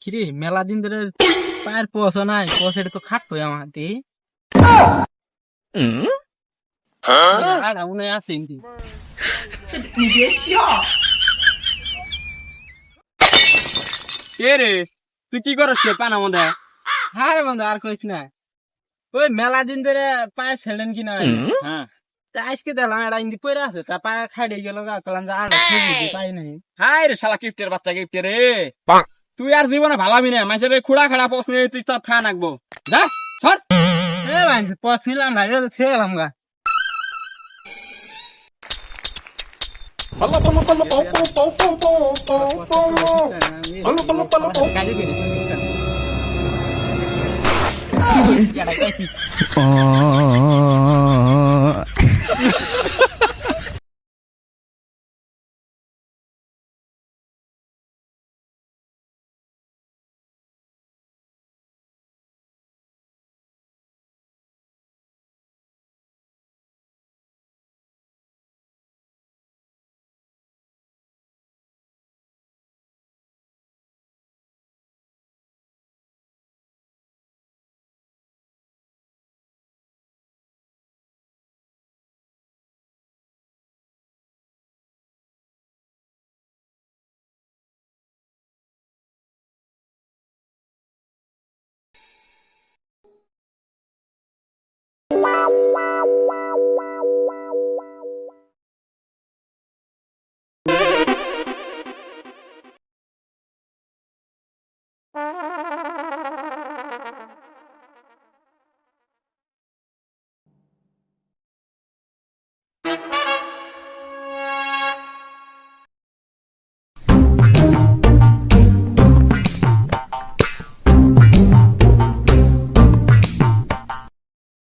কিরে মেলা দিন ধরে পায়ের পচ নাই এটা তো খাটতো আমার হাতে। আর কে রে তুই কি করস পানা মধ্যে? হ্যাঁ রে বন্ধু আর কইস না। ওই মেলা দিন ধরে পায়ে ছেড়েন কিনা হ্যাঁ। আজকে দেখলাম এটা ইন্দি পরে আছে তা পায়ে খাইড়ে গেল গা কলাম যে আর খুঁজে পাই নাই। হাই রে শালা কিফটের বাচ্চা কিফটে রে তুই আর জীবনে ভালাবি না মানুষের খুড়া খাড়া প্রশ্নে তুই তার থা নাকবো যা সর। এ ভাই পচ নিলাম না এটা তো ছেড়ে গেলাম গা। Wow.